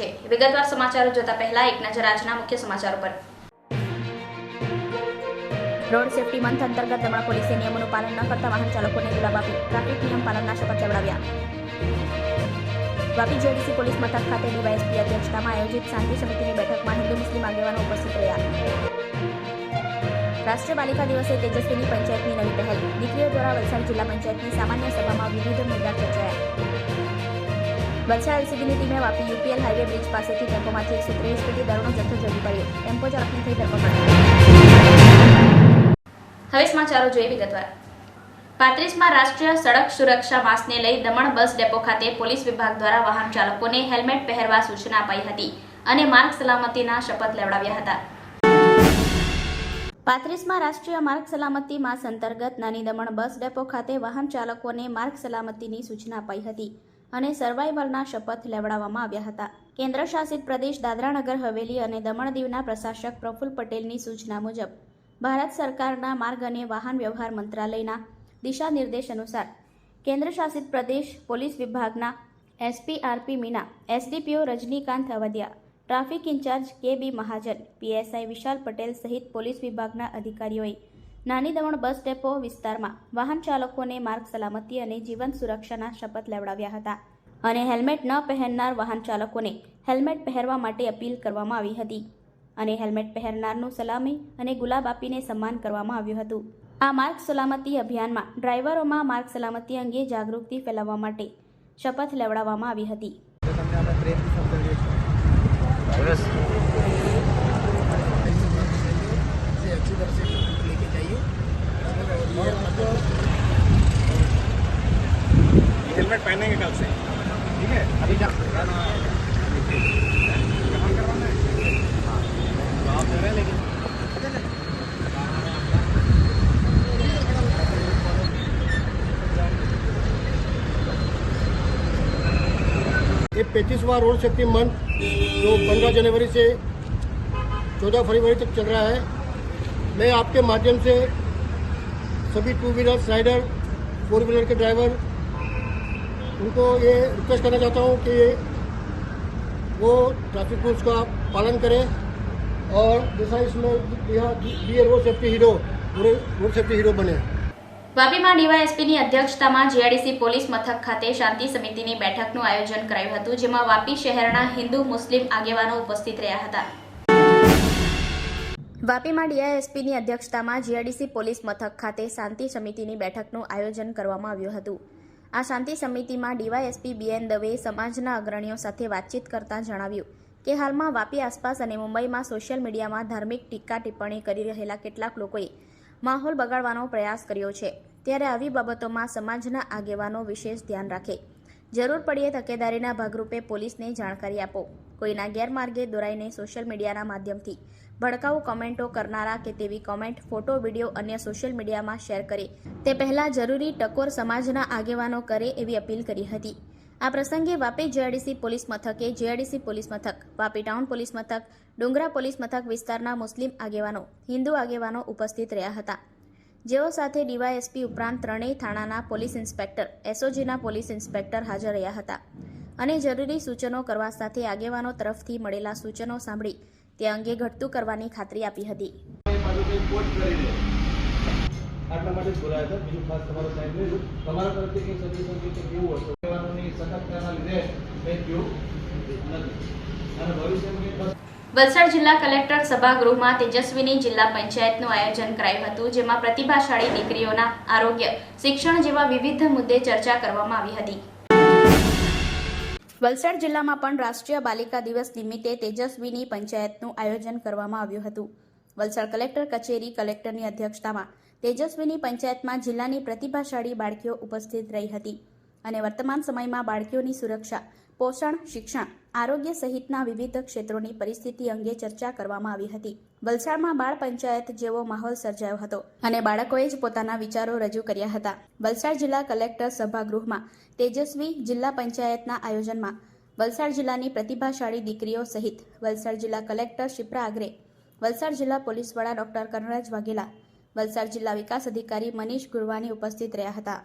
છે. વિગતવાર સમાચારો જોતા પહેલા એક નજર આજના મુખ્ય સમાચારો પર. રોડ સેફટી મંથ અંતર્ગત દમણ પોલીસે નિયમોનું પાલન ન કરતા વાહન ચાલકોને ગુલાબ આપી ટ્રાફિક નિયમ પાલનના શપથ લેવડાવ્યા. વાપી જેડીસી પોલીસ મથક ખાતે ડીવાયએસપી અધ્યક્ષતામાં આયોજિત શાંતિ સમિતિની બેઠકમાં હિન્દુ મુસ્લિમ આગેવાનો ઉપસ્થિત રહ્યા. રાષ્ટ્રીય બાલિકા દિવસે તેજસ્વીની પંચાયતની નવી પહેલ. દીકરીઓ દ્વારા વલસાડ જિલ્લા પંચાયતની સામાન્ય સભામાં વિવિધ મુદ્દા ચર્ચાયા. વલસાડ એલસીબીની ટીમે વાપી યુપીએલ હાઈવે બ્રિજ પાસેથી ટેમ્પોમાંથી એકસો ત્રેવીસ પેટી દારૂનો જથ્થો ઝડપી પડ્યો. ટેમ્પો ચાલકની થઈ ધરપકડ હવે સમાચારો જોઈએ વિગતવાર. પાંત્રીસમાં રાષ્ટ્રીય સડક સુરક્ષા માસને લઈ દમણ બસ ડેપો ખાતે પોલીસ વિભાગ દ્વારા વાહન ચાલકોને હેલ્મેટ પહેરવા સૂચના અપાઈ હતી અને માર્ગ સલામતીના શપથ લેવડાવ્યા હતા. પાંત્રીસમાં રાષ્ટ્રીય માર્ગ સલામતી માસ અંતર્ગત નાની દમણ બસ ડેપો ખાતે વાહન ચાલકોને માર્ગ સલામતીની સૂચના અપાઈ હતી. અને સર્વાઈવલના શપથ લેવડાવવામાં આવ્યા હતા. કેન્દ્ર શાસિત પ્રદેશ દાદરાનગર, હવેલી અને દમણ દીવના પ્રશાસક પ્રફુલ્લ પટેલની સૂચના મુજબ, ભારત સરકારના માર્ગ અને વાહન વ્યવહાર મંત્રાલયના દિશા નિર્દેશ અનુસાર, કેન્દ્ર શાસિત પ્રદેશ પોલીસ વિભાગના SP RP Meena, SDPO Rajnikant Awadhiya, traffic incharge K B Mahajan, PSI Vishal Patel સહિત પોલીસ વિભાગના અધિકારીઓએ નાની દમણ બસ ડેપો વિસ્તારમાં વાહન ચાલકોને માર્ગ સલામતી અને જીવન સુરક્ષાના શપથ લેવડાવ્યા હતા અને હેલ્મેટ ન પહેરનાર વાહન ચાલકોને હેલ્મેટ પહેરવા માટે અપીલ કરવામાં આવી હતી અને હેલ્મેટ પહેરનારનું સલામી અને ગુલાબ આપીને સન્માન કરવામાં આવ્યું હતું. આ માર્ગ સલામતી અભિયાનમાં ડ્રાઈવરોમાં માર્ગ સલામતી અંગે જાગૃતિ ફેલાવવા માટે શપથ લેવડાવવામાં આવી હતી. अच्छी तरह से लेके जाइए। हेलमेट पहनेंगे कल से। ठीक है? अभी जा ये पैंतीसवा रोड सेफ्टी मंथ, जो पंद्रह जनवरी से चौदह फरवरी तक चल रहा है। मैं आपके माध्यम से सभी two wheeler rider four wheeler के ड्राइवर उनको ये रिक्वेस्ट करना चाहता हूँ कि वो ट्रैफिक रूल्स का पालन करें और जैसा इसमें यह be a road safety hero पूरे रोड सेफ्टी हीरो बने વાપીમાં ડીવાયએસપીની અધ્યક્ષતામાં જીઆઈડીસી પોલીસ મથક ખાતે શાંતિ સમિતિની બેઠકનું આયોજન કરાયું હતું જેમાં વાપી શહેરના હિન્દુ મુસ્લિમ આગેવાનો ઉપસ્થિત રહ્યા હતા વાપીમાં ડીઆઈએસપીની અધ્યક્ષતામાં જીઆઈડીસી પોલીસ મથક ખાતે શાંતિ સમિતિની બેઠકનું આયોજન કરવામાં આવ્યું હતું. આ શાંતિ સમિતિમાં ડીવાયએસપી બીએન દવેએ સમાજના અગ્રણીઓ સાથે વાતચીત કરતાં જણાવ્યું કે હાલમાં વાપી આસપાસ અને મુંબઈમાં સોશિયલ મીડિયામાં ધાર્મિક ટીકા ટિપ્પણી કરી રહેલા કેટલાક લોકોએ માહોલ બગાડવાનો પ્રયાસ કર્યો છે. ત્યારે આવી બાબતોમાં સમાજના આગેવાનો વિશેષ ધ્યાન રાખે. જરૂર પડીએ તકેદારીના ભાગરૂપે પોલીસને જાણકારી આપો. કોઈના ગેરમાર્ગે દોરાઈને સોશિયલ મીડિયાના માધ્યમથી ભડકાઉ કોમેન્ટો કરનારા કે તેવી કોમેન્ટ, ફોટો, વીડિયો અન્ય સોશિયલ મીડિયામાં શેર કરે. તે પહેલાં જરૂરી ટકોર સમાજના આગેવાનો કરે એવી અપીલ કરી હતી. આ પ્રસંગે વાપી જેઆઈડીસી પોલીસ મથકે જેઆઈડીસી પોલીસ મથક, વાપી ટાઉન પોલીસ મથક, ડુંગરા પોલીસ મથક વિસ્તારના મુસ્લિમ આગેવાનો, હિન્દુ આગેવાનો ઉપસ્થિત રહ્યા હતા. જેઓ સાથે ડીવાયએસપી ઉપરાંત ત્રણેય થાણાના પોલીસ ઇન્સ્પેક્ટર, એસઓજીના પોલીસ ઇન્સ્પેક્ટર હાજર રહ્યા હતા. અને જરૂરી સૂચનો કરવા સાથે આગેવાનો તરફથી મળેલા સૂચનો સાંભળી તે અંગે ઘટતું કરવાની ખાતરી આપી હતી. આટલા માટે બોલાયા હતા. બીજું ખાસ તમારો ટાઈમ લેજો. તમારા તરફથી કંઈ સજેશન કે કેવું હશે? કહેવાનોની સતર્કતાના લીધે કંઈ થયું નથી અને ભવિષ્યમાં વલસાડ જિલ્લા કલેક્ટર સભાગૃહમાં તેજસ્વીની જિલ્લા પંચાયતનું આયોજન કરાયું હતું જેમાં પ્રતિભાશાળી દીકરીઓના આરોગ્ય શિક્ષણ જેવા વિવિધ મુદ્દે ચર્ચા કરવામાં આવી હતી. વલસાડ જિલ્લામાં પણ રાષ્ટ્રીય બાલિકા દિવસ નિમિત્તે તેજસ્વીની પંચાયતનું આયોજન કરવામાં આવ્યું હતું. વલસાડ કલેક્ટર કચેરી કલેક્ટરની અધ્યક્ષતામાં તેજસ્વીની પંચાયતમાં જિલ્લાની પ્રતિભાશાળી બાળકીઓ ઉપસ્થિત રહી હતી અને વર્તમાન સમયમાં બાળકીઓની સુરક્ષા, પોષણ, શિક્ષણ, આરોગ્ય સહિતના વિવિધ ક્ષેત્રોની પરિસ્થિતિ અંગે ચર્ચા કરવામાં આવી હતી. વલસાડમાં બાળ પંચાયત જેવો માહોલ સર્જાયો હતો અને બાળકોએ જ પોતાના વિચારો રજૂ કર્યા હતા. વલસાડ જિલ્લા કલેક્ટર સભાગૃહમાં તેજસ્વી જિલ્લા પંચાયતના આયોજનમાં વલસાડ જિલ્લાની પ્રતિભાશાળી દીકરીઓ સહિત વલસાડ જિલ્લા કલેક્ટર શિપ્રા આગરે વલસાડ જિલ્લા પોલીસ વડા ડોક્ટર કનરાજ વાઘેલા, વલસાડ જિલ્લા વિકાસ અધિકારી મનીષ ગુરવાની ઉપસ્થિત રહ્યા હતા.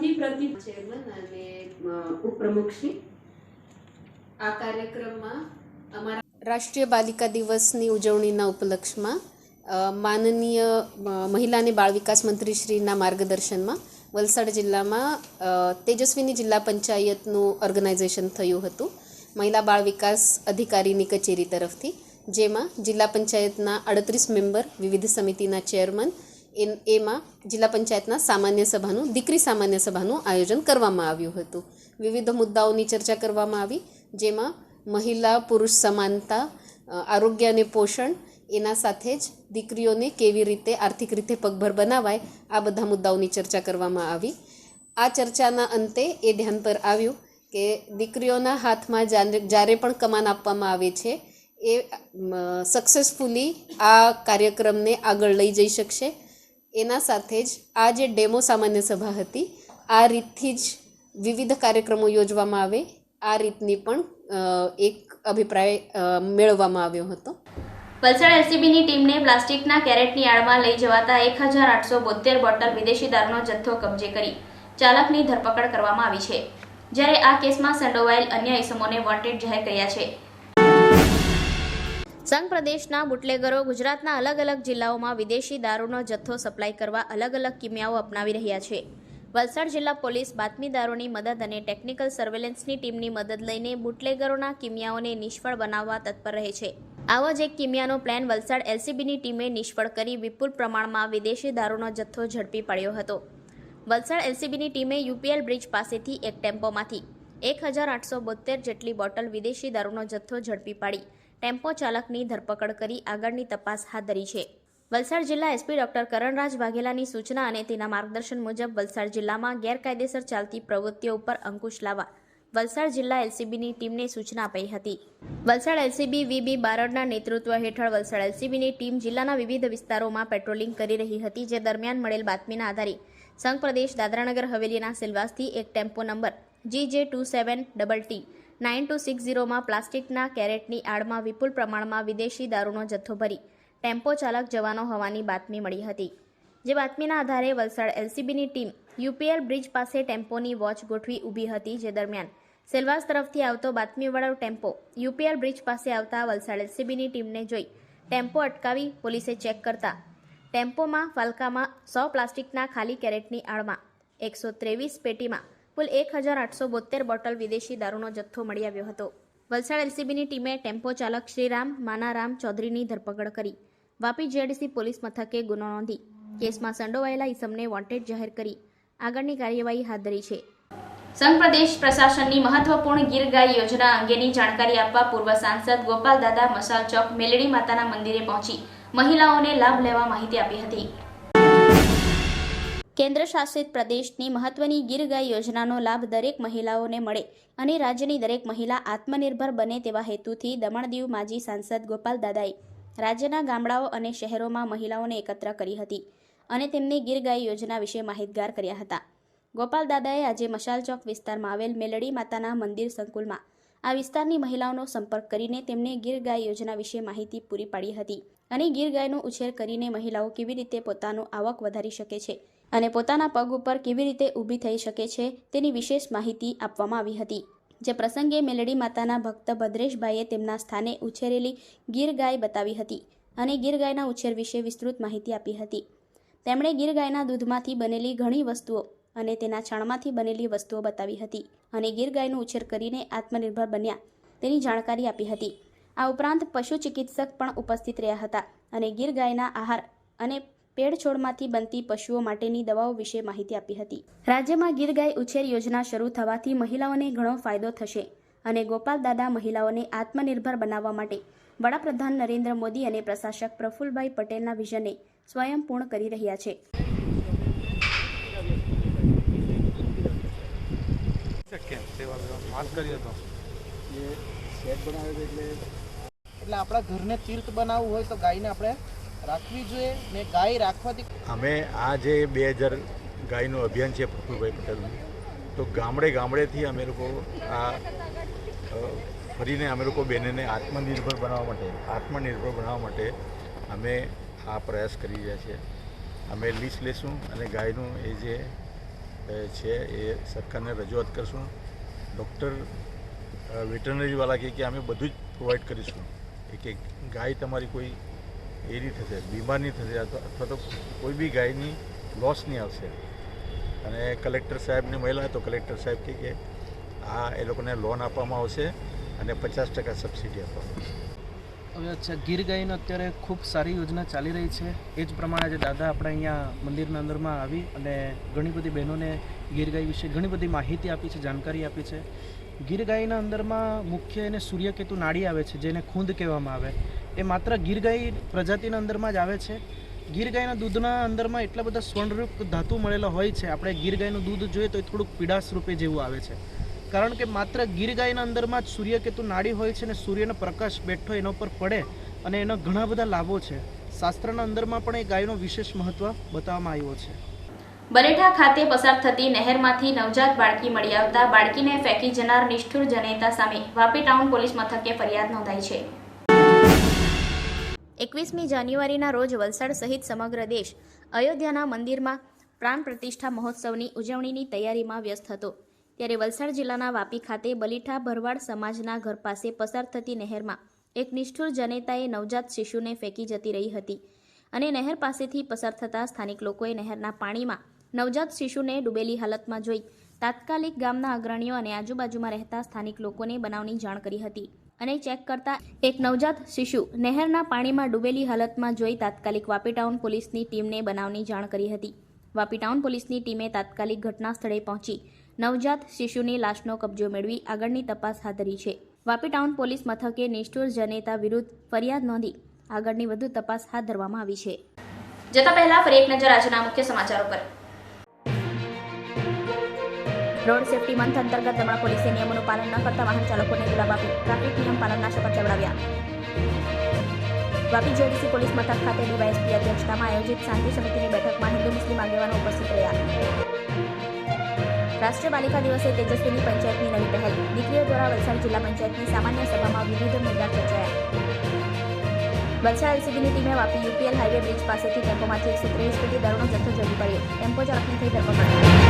પતિ પ્રતિ ચેરમેન અને ઉપપ્રમુખશ્રી આ કાર્યક્રમમાં અમારા રાષ્ટ્રીય બાલિકા દિવસની ઉજવણીના ઉપલક્ષમાં માનનીય મહિલા અને બાળ વિકાસ મંત્રીશ્રીના માર્ગદર્શનમાં વલસાડ જિલ્લામાં તેજસ્વીની જિલ્લા પંચાયતનું ઓર્ગેનાઇઝેશન થયું હતું, મહિલા બાળ વિકાસ અધિકારીની કચેરી તરફથી, જેમાં જિલ્લા પંચાયતના અડત્રીસ મેમ્બર, વિવિધ સમિતિના ચેરમેન એમાં જિલ્લા પંચાયતના સામાન્ય સભાનું, દીકરી સામાન્ય સભાનું આયોજન કરવામાં આવ્યું હતું. વિવિધ મુદ્દાઓની ચર્ચા કરવામાં આવી, જેમાં મહિલા, પુરુષ સમાનતા આરોગ્ય અને પોષણ, એના સાથે જ દીકરીઓને કેવી રીતે આર્થિક રીતે પગભર બનાવાય, આ બધા મુદ્દાઓની ચર્ચા કરવામાં આવી. આ ચર્ચાના અંતે એ ધ્યાન પર આવ્યું કે દીકરીઓના હાથમાં જ્યારે પણ કમાન આપવામાં આવે છે, એ સક્સેસફુલી આ કાર્યક્રમને આગળ લઈ જઈ શકશે. એના સાથે જ આ જે ડેમો સામાન્ય સભા હતી, આ રીતથી જ વિવિધ કાર્યક્રમો યોજવામાં આવે, આ રીતની પણ એક અભિપ્રાય મેળવવામાં આવ્યો હતો. વલસાડ એલસીબીની ટીમને પ્લાસ્ટિકના કેરેટની આડમાં લઈ જવાતા એક હજાર આઠસો બોતેર બોટલ વિદેશી દારૂનો જથ્થો કબજે કરી ચાલકની ધરપકડ કરવામાં આવી છે. જ્યારે આ કેસમાં સંડોવાયેલ અન્ય ઇસમોને વોન્ટેડ જાહેર કર્યા છે સંઘ પ્રદેશના બુટલેગરો ગુજરાતના અલગ અલગ જિલ્લાઓમાં વિદેશી દારૂનો જથ્થો સપ્લાય કરવા અલગ અલગ કિમિયાઓ અપનાવી રહ્યા છે. વલસાડ જિલ્લા પોલીસ બાતમીદારોની મદદ અને ટેકનિકલ સર્વેલન્સની ટીમની મદદ લઈને બુટલેગરોના કિમિયાઓને નિષ્ફળ બનાવવા તત્પર રહે છે. આવો જ એક કિમિયાનો પ્લાન વલસાડ એલસીબીની ટીમે નિષ્ફળ કરી વિપુલ પ્રમાણમાં વિદેશી દારૂનો જથ્થો ઝડપી પાડ્યો હતો. વલસાડ એલસીબીની ટીમે યુપીએલ બ્રિજ પાસેથી એક ટેમ્પોમાંથી એક હજાર આઠસો બોતેર જેટલી બોટલ વિદેશી દારૂનો જથ્થો ઝડપી પાડી ટેમ્પો ચાલકની ધરપકડ કરી આગળની તપાસ હાથ ધરી છે. વલસાડ જિલ્લા એસપી ડોક્ટર કરણરાજ વાઘેલાની સૂચના અને તેના માર્ગદર્શન મુજબ વલસાડ જિલ્લામાં ગેરકાયદેસર ચાલતી પ્રવૃત્તિઓ ઉપર અંકુશ લાવવા વલસાડ જિલ્લા એલસીબીની ટીમને સૂચના અપાઈ હતી. વલસાડ એલસીબી વીબી બારડના નેતૃત્વ હેઠળ વલસાડ એલસીબીની ટીમ જિલ્લાના વિવિધ વિસ્તારોમાં પેટ્રોલિંગ કરી રહી હતી, જે દરમિયાન મળેલ બાતમીના આધારે સંઘ પ્રદેશ દાદરાનગર હવેલીના સિલવાસથી એક tempo number, G J two seven double T nine two six ઝીરોમાં પ્લાસ્ટિકના કેરેટની આડમાં વિપુલ પ્રમાણમાં વિદેશી દારૂનો જથ્થો ભરી ટેમ્પો ચાલક જવાનો હોવાની બાતમી મળી હતી. જે બાતમીના આધારે વલસાડ એલસીબીની ટીમ યુપીએલ બ્રિજ પાસે ટેમ્પોની વોચ ગોઠવી ઊભી હતી જે દરમિયાન સેલવાસ તરફથી આવતો બાતમીવાળો ટેમ્પો યુપીએલ બ્રિજ પાસે આવતા વલસાડ એલસીબીની ટીમને જોઈ ટેમ્પો અટકાવી પોલીસે ચેક કરતા ટેમ્પોમાં ફાલ્કામાં સો પ્લાસ્ટિકના ખાલી કેરેટની આડમાં એકસો ત્રેવીસ પેટીમાં કુલ એક હજાર આઠસો બોતેર બોટલ વિદેશી દારૂનો જથ્થો મળી આવ્યો હતો. વલસાડ એલસીબીની ટીમે ટેમ્પો ચાલક શ્રીરામ માનારામ ચૌધરીની ધરપકડ કરી. વાપી જેડીસી પોલીસ મથકે ગુનો નોંધી. કેસમાં સંડોવાયેલા ઈસમને વોન્ટેડ જાહેર કરી. આગળની કાર્યવાહી હાથ ધરી છે. સંઘ પ્રદેશ પ્રશાસનની મહત્વપૂર્ણ ગીર ગાય યોજના અંગેની જાણકારી આપવા પૂર્વ સાંસદ ગોપાલ દાદા મસાલ ચોક મેલડી માતાના મંદિરે પહોંચી મહિલાઓને લાભ લેવા માહિતી આપી હતી. કેન્દ્ર શાસિત પ્રદેશની મહત્વની ગીર ગાય યોજનાનો લાભ દરેક મહિલાઓને મળે અને રાજ્યની દરેક મહિલા આત્મનિર્ભર બને તેવા હેતુથી દમણ દીવ માજી સાંસદ ગોપાલ દાદાએ રાજ્યના ગામડાઓ અને શહેરોમાં મહિલાઓને એકત્ર કરી હતી અને તેમને ગીર ગાય યોજના વિશે માહિતગાર કર્યા હતા. ગોપાલ દાદાએ આજે મશાલ ચોક વિસ્તારમાં આવેલ મેલડી માતાના મંદિર સંકુલમાં આ વિસ્તારની મહિલાઓનો સંપર્ક કરીને તેમને ગીર ગાય યોજના વિશે માહિતી પૂરી પાડી હતી અને ગીર ગાયનો ઉછેર કરીને મહિલાઓ કેવી રીતે પોતાનું આવક વધારી શકે છે અને પોતાના પગ ઉપર કેવી રીતે ઊભી થઈ શકે છે તેની વિશેષ માહિતી આપવામાં આવી હતી. જે પ્રસંગે મેલડી માતાના ભક્ત ભદ્રેશભાઈએ તેમના સ્થાને ઉછેરેલી ગીર ગાય બતાવી હતી અને ગીર ગાયના ઉછેર વિશે વિસ્તૃત માહિતી આપી હતી. તેમણે ગીર ગાયના દૂધમાંથી બનેલી ઘણી વસ્તુઓ અને તેના છાણમાંથી બનેલી વસ્તુઓ બતાવી હતી અને ગીર ગાયનો ઉછેર કરીને આત્મનિર્ભર બન્યા તેની જાણકારી આપી હતી. આ ઉપરાંત પશુ ચિકિત્સક પણ ઉપસ્થિત રહ્યા હતા અને ગીર ગાયના આહાર અને પેડ છોડમાંથી બનતી પશુઓ માટેની દવાઓ વિશે માહિતી આપી હતી. રાજ્યમાં ગીર ગાય ઉછેર યોજના શરૂ થવાથી મહિલાઓને ઘણો ફાયદો થશે અને ગોપાલ દાદા મહિલાઓને આત્મનિર્ભર બનાવવા માટે વડાપ્રધાન નરેન્દ્ર મોદી અને પ્રશાસક પ્રફુલભાઈ પટેલના વિઝનને સ્વયં પૂર્ણ કરી રહ્યા છે. એટલે આપણા ઘરને તીર્થ બનાવવું હોય તો ગાયને આપણે રાખવી જોઈએ ને ગાય રાખવાથી અમે આ જે બે હજાર ગાયનું અભિયાન છે પ્રફુલભાઈ પટેલનું, તો ગામડે ગામડેથી અમે લોકો આ ફરીને અમે લોકો બહેનોને આત્મનિર્ભર બનાવવા માટે, આત્મનિર્ભર બનાવવા માટે અમે આ પ્રયાસ કરી રહ્યા છીએ. અમે લીસ લેશું અને ગાયનું એ જે છે એ સરકારને રજૂઆત કરશું. ડૉક્ટર વેટરનરીવાળા કહે કે અમે બધું જ પ્રોવાઈડ કરીશું. એ કે ગાય તમારી કોઈ એ નહીં થશે બીમાર થશે, અથવા તો કોઈ બી ગાયની લોસ નહીં આવશે. અને કલેક્ટર સાહેબને મળેલા તો કલેક્ટર સાહેબ કહે કે, આ એ લોકોને લોન આપવામાં આવશે અને પચાસ ટકા સબસિડી આપવામાં હવે અચ્છા, ગીર ગાયનો અત્યારે ખૂબ સારી યોજના ચાલી રહી છે. એ જ પ્રમાણે આજે દાદા આપણે અહીંયા મંદિરના અંદરમાં આવી અને ઘણી બધી બહેનોને ગીર ગાય વિશે ઘણી બધી માહિતી આપી છે, જાણકારી આપી છે. ગીર ગાયના અંદરમાં મુખ્ય એને સૂર્યકેતુ નાડી આવે છે, જેને ખૂંદ કહેવામાં આવે. એ માત્ર ગીર ગાય પ્રજાતિના અંદરમાં જ આવે છે. ગીર ગાયના દૂધના અંદરમાં એટલા બધા સ્વર્ણરૂપ ધાતુ મળેલા હોય છે. આપણે ગીર ગાયનું દૂધ જોઈએ તો એ થોડુંક પીડાશ રૂપે જેવું આવે છે. કારણ કે માત્ર ગીર ગાયના અંદરમાં જ સૂર્યકેતુ નાડી હોય છે અને સૂર્યનો પ્રકાશ બેઠો એના ઉપર પડે અને એના ઘણા બધા લાભો છે. શાસ્ત્રના અંદરમાં પણ એ ગાયનો વિશેષ મહત્વ બતાવવામાં આવ્યો છે. બરેઠા ખાતે પસાર થતી નહેરમાંથી નવજાત બાળકી મળી આવતા બાળકીને ફેંકી જનાર નિષ્ઠુર જનેતા સામે વાપી ટાઉન પોલીસ મથકે ફરિયાદ નોંધાઈ છે. એકવીસમી જાન્યુઆરીના રોજ વલસાડ સહિત સમગ્ર દેશ અયોધ્યાના મંદિરમાં પ્રાણ પ્રતિષ્ઠા મહોત્સવની ઉજવણીની તૈયારીમાં વ્યસ્ત હતો. ત્યારે વલસાડ જિલ્લાના વાપી ખાતે બલીઠા ભરવાડ સમાજના ઘર પાસે પસાર થતી નહેરમાં એક નિષ્ઠુર જનેતાએ નવજાત શિશુને ફેંકી જતી રહી હતી અને નહેર પાસેથી પસાર થતા સ્થાનિક લોકોએ નહેરના પાણીમાં નવજાત શિશુને ડૂબેલી હાલતમાં જોઈ તાત્કાલિક ગામના અગ્રણીઓ અને આજુબાજુમાં રહેતા સ્થાનિક લોકોને બનાવની જાણ કરી હતી. અને ચેક કરતા એક નવજાત શિશુ નહેરના પાણીમાં ડૂબેલી હાલતમાં જોઈ તાત્કાલિક વાપી ટાઉન પોલીસની ટીમને બનાવની જાણ કરી હતી. વાપી ટાઉન પોલીસની ટીમે તાત્કાલિક ઘટના સ્થળે પહોંચી નવજાત શિશુની લાશનો કબજો મેળવી આગળની તપાસ હાથ ધરી છે. વાપી ટાઉન પોલીસ મથકે નિષ્ઠુર જનેતા વિરુદ્ધ ફરિયાદ નોંધી આગળની વધુ તપાસ હાથ ધરવામાં આવી છે. જતા પહેલા ફરી એક નજર આજના મુખ્ય સમાચારો પર રોડ સેફટી મંથ અંતર્ગત દમણ પોલીસે નિયમોનું પાલન ન કરતા વાહન ચાલકોને ગુલાબ આપી ટ્રાફિક નિયમ પાલનના શપથ લેવડાવ્યા વાપી જેડીસી પોલીસ મથક ખાતે ડીવાયએસપી અધ્યક્ષતામાં આયોજિત શાંતિ સમિતિની બેઠકમાં હિન્દુ મુસ્લિમ આગેવાનો ઉપસ્થિત રહ્યા રાષ્ટ્રીય બાલિકા દિવસે તેજસ્વીની પંચાયતની નવી પહેલ દીકરીઓ દ્વારા વલસાડ જિલ્લા પંચાયતની સામાન્ય સભામાં વિવિધ મુદ્દા ચર્ચાયા વલસાડ એલસીબીની ટીમે વાપી યુપીએલ હાઈવે બ્રિજ પાસેથી ટેમ્પોમાંથી એકસો ત્રેવીસ પેટી દારૂનો જથ્થો ઝડપી પડ્યો ટેમ્પો ચાલકની થઈ ધરપકડ